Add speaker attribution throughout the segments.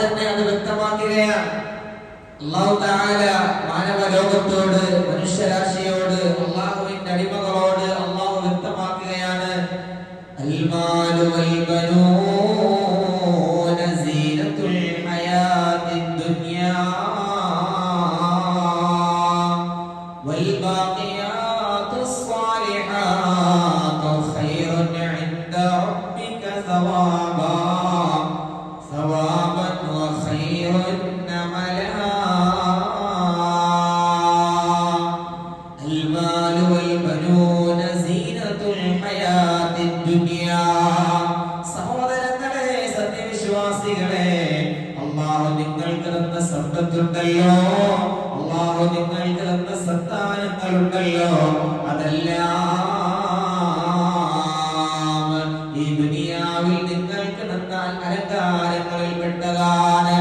Speaker 1: തന്നെ അത് വ്യക്തമാക്കുകയാണ്. അള്ളാഹു തആല മാനവ ലോകത്തോട് മനുഷ്യരാശിയോട് അള്ളാഹുവിന്റെ അടിമകളോട് അള്ളാഹു വ്യക്തമാക്കുകയാണ്. അൽമാലു വൽ സത്യവിശ്വാസികളെ അള്ളാഹു നിങ്ങൾക്ക് തന്ന സമ്പത്തുണ്ടല്ലോ അള്ളാഹു നിങ്ങൾക്ക് തന്ന സന്താനങ്ങളുണ്ടല്ലോ. അതെല്ലാം ഈ ദുനിയാവിൽ നിങ്ങൾക്ക് തന്ന അലങ്കാരങ്ങളിൽ പെട്ടതാണ്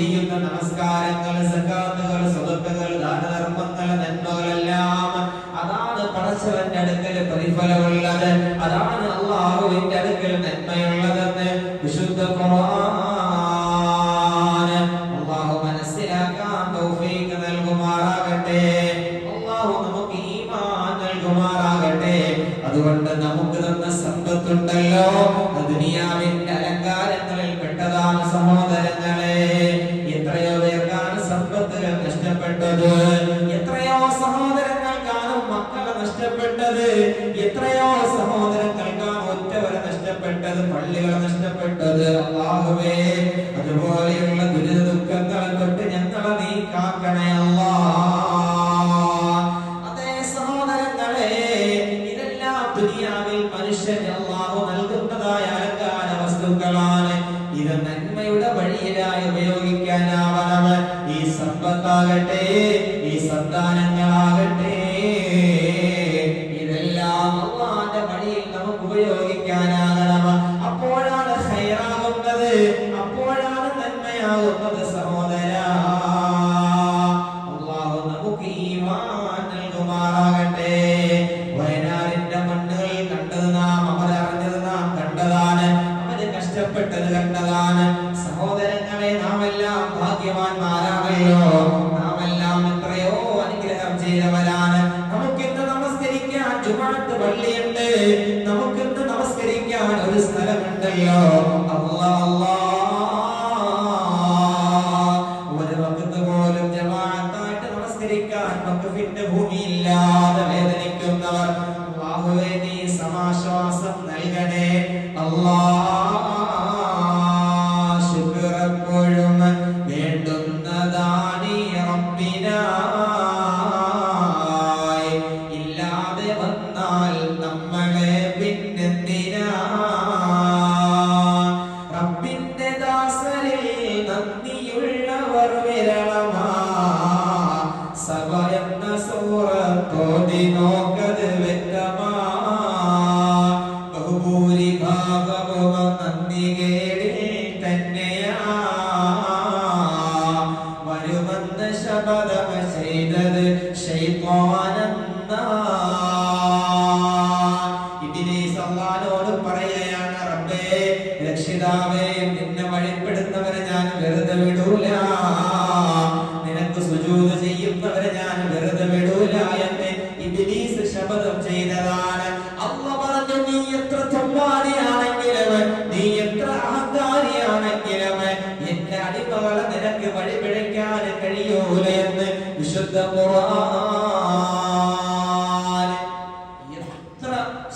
Speaker 1: ചെയ്യുന്ന നമസ്കാരങ്ങൾ സക്കാത്തുകൾ സ്വതത്തുകൾ ദാനധർമ്മങ്ങൾ നന്മകളെല്ലാം അതാണ് പടച്ചവന്റെ അടുക്കൽ പ്രതിഫലമുള്ളത്. അതാണ് അള്ളാഹുവിന്റെ അടുക്കൽ നന്മയുള്ളതെന്ന് വിശുദ്ധ ഖുർആൻ അള്ളാഹു മനസ്സിലാക്കാൻ തൗഫീഖ് നൽകുമാറാകട്ടെ. അള്ളാഹു നമുക്ക് ഈമാൻ നൽകുമാറാകട്ടെ. അതുകൊണ്ട് നമുക്ക് തന്ന സമ്പത്തുണ്ടല്ലോ. ദുനിയാവിന്റെ അലങ്കാരങ്ങളിൽ പെട്ടതാണ് സഹോദരങ്ങളെ അള്ളാഹുവേ അതുപോലെയുള്ള ദുരിത ദുഃഖങ്ങളെ തൊട്ട് ഞങ്ങളെ നീ കാക്കണേ അല്ലാ അതേ സഹോദരങ്ങളെ ഇതെല്ലാം ദുനിയാവിൽ മനുഷ്യന് അള്ളാഹു നൽകുന്നതായ അലങ്കാര വസ്തുക്കളാണ്. ഇത് നന്മയുടെ വഴിയിലായി ഉപയോഗിക്കാനാവണം ഈ സമ്പത്താകട്ടെ. ഭാഗ്യവാന്മാരാണല്ലോ നാം എല്ലാം എത്രയോ അനുഗ്രഹം ചെയ്തവരാണ്. നമുക്കിന്ന് നമസ്കരിക്കാൻ ജുമാഅത്ത് പള്ളിയുണ്ട്? നമുക്കിന്ന് നമസ്കരിക്കാൻ ഒരു സ്ഥലമുണ്ടല്ലോ? ഒരു പോലും ജമാഅത്തായിട്ട് നമസ്കരിക്കാൻ വേദനിക്കുന്നവർ സമാശ്വാസം നൽകണേ. അല്ലാ. വന്നാൽ വിശുദ്ധ ഖുർആൻ. എത്ര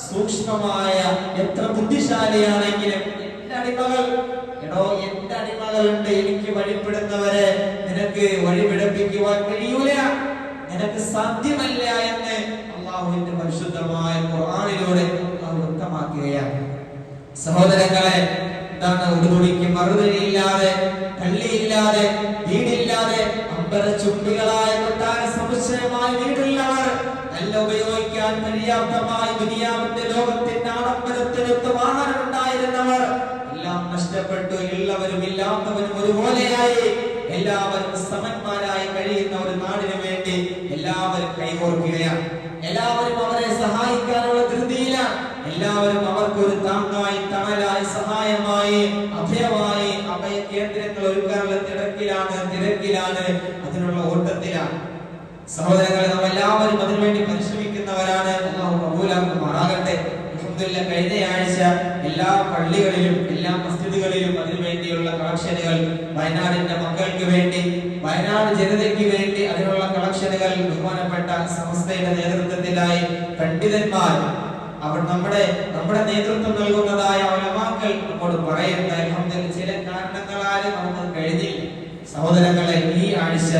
Speaker 1: സൂക്ഷ്മമായ എത്ര ബുദ്ധിശാലിയാണെങ്കിലും എന്റെ അടിമകൾ. എടോ എന്റെ അടിമകളുണ്ട് എനിക്ക് വഴിപ്പെടുന്നവരെ നിനക്ക് വഴിപിടിപ്പിക്കുവാൻ കഴിയൂല. നിനക്ക് സാധ്യമല്ല എന്ന് അള്ളാഹുവിന്റെ പരിശുദ്ധമായ ഖുർആനിലൂടെ അള്ളാഹു വ്യക്തമാക്കുകയാണ്. സഹോദരങ്ങളെ എന്താണ് ഉടുതുണിക്ക് മറുതലിയില്ലാതെ പള്ളിയില്ലാതെ വീടില്ലാതെ അമ്പര ചുംബികളായ കൊട്ടാര സമുച്ചയമായി വീടുള്ളവർ നല്ല ഉപയോഗിക്കാൻ പര്യാപ്തമായി ദുനിയാവിന്റെ ലോകത്തിന്റെ ആഡംബരത്തിനൊത്ത് വാഹനം ഉണ്ടായിരുന്നവർ എല്ലാം നഷ്ടപ്പെട്ടു ഉള്ളവരും ഇല്ലാത്തവരും ഒരുപോലെയായി. എല്ലാവരും സമന്മാരായി കഴിയുന്ന ഒരു നാടിനു വേണ്ടി എല്ലാവരും കൈകോർക്കുകയാണ്. എല്ലാവരും അവരെ സഹായിക്കാനുള്ള ധൃതിയിലാണ് എല്ലാവരും അവർക്കൊരു താങ്ങായി തണലായി സഹായമായി അഭയമായി അഭയ കേന്ദ്രങ്ങൾ ഒരുക്കാനുള്ള തിരക്കിലാണ് തിരക്കിലാണ്. അതിനുള്ള ഓട്ടത്തിലാണ്. സഹോദരങ്ങളെ നാം എല്ലാവരും അതിനുവേണ്ടി പരിശ്രമിക്കുന്നവരാണ്. അള്ളാഹു കബൂലാക്കുമാറാകട്ടെ. ആഴ്ച എല്ലാ പള്ളികളിലും എല്ലാ മസ്ജിദുകളിലും അതിനുവേണ്ടിയുള്ള കളക്ഷനുകൾ വയനാടിന്റെ മക്കൾക്ക് വേണ്ടി വയനാട് ജനതയ്ക്ക് വേണ്ടി അതിനുള്ള കളക്ഷനുകൾ ബഹുമാനപ്പെട്ട സംസ്ഥയുടെ നേതൃത്വത്തിലായി പണ്ഡിതന്മാർ അവർ നമ്മുടെ നമ്മുടെ നേതൃത്വം നൽകുന്നതായ അവരെ നമ്മോട് പറയുന്ന അൽഹംദുലില്ലാ ചില കാരണങ്ങളാലും നമുക്ക് കഴിഞ്ഞില്ല. സഹോദരങ്ങളെ ഈ ആഴ്ച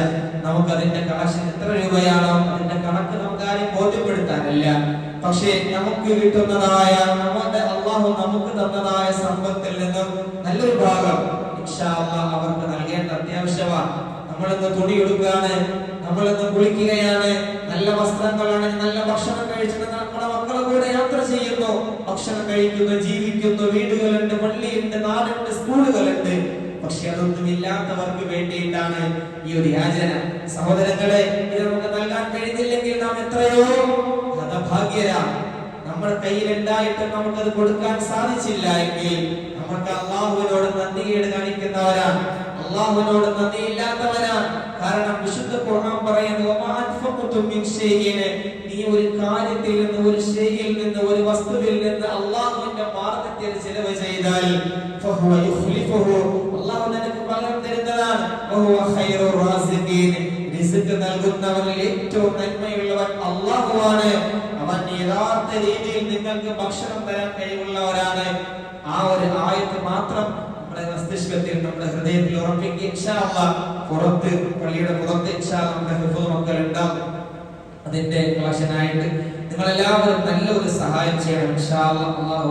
Speaker 1: നമുക്ക് അതിന്റെ കളക്ഷൻ എത്ര രൂപയാണോ അതിന്റെ കണക്ക് നമുക്ക് ആരെയും ബോധ്യപ്പെടുത്താനില്ല പക്ഷേ നമുക്ക് കിട്ടുന്നതായ നമ്മുടെ അള്ളാഹു നമുക്ക് തന്നതായ സമ്പത്തിൽ നിന്നും നല്ലൊരു ഭാഗം അവർക്ക് നൽകേണ്ട അത്യാവശ്യമാണ്. നമ്മളിന്ന് തുണി എടുക്കുകയാണ് നമ്മളിന്ന് കുളിക്കുകയാണ് നല്ല വസ്ത്രങ്ങളാണ് നല്ല ഭക്ഷണം കഴിച്ചിട്ട് നമ്മുടെ മക്കളെ കൂടെ യാത്ര ചെയ്യുന്നു. ഭക്ഷണം കഴിക്കുന്നു ജീവിക്കുന്നു വീടുകളുണ്ട് പള്ളിയുണ്ട് നാടുണ്ട് പക്ഷെ അതൊന്നും ഇല്ലാത്തവർക്ക് വേണ്ടിയിട്ടാണ് ഈ ഒരു യാചന. സഹോദരങ്ങളെ ഇത് നമുക്ക് നൽകാൻ കഴിഞ്ഞില്ലെങ്കിൽ നാം എത്രയോ ഭാഗ്യരാ നമ്മുടെ കയ്യിൽ ഉണ്ടായിട്ട് നമുക്കത് കൊടുക്കാൻ സാധിച്ചില്ല എങ്കിൽ നമുക്ക് അള്ളാഹുവിനോട് നന്ദികേട് കാണിക്കുന്നവരാണ്. അള്ളാഹുവിനോട് നന്ദി ഇല്ലാത്തവരാണ് കാരണം വിശുദ്ധ ഖുർആൻ പറയുന്നത് "വമാ അൻഫഖ്തും മിൻ ഷൈഇൻ" നീ ഒരു കാര്യത്തിൽ നിന്ന് ഒരു ഷൈയിൽ നിന്ന് ഒരു വസ്തുവിൽ നിന്ന് അള്ളാഹുവിന്റെ മാർഗത്തിൽ ചെലവ് ചെയ്താൽ അള്ളാഹു നൽകുന്നവരിൽ ഏറ്റവും രീതിയിൽ നിങ്ങൾക്ക് തരാൻ ആ ഒരു ആയത്ത് മാത്രം നമ്മുടെ നമ്മുടെ ഹൃദയത്തിൽ നമ്മുടെ അതിന്റെ കളക്ഷനായിട്ട് നിങ്ങൾ എല്ലാവരും നല്ലൊരു സഹായം ചെയ്യണം ഇൻഷാ അള്ളാഹു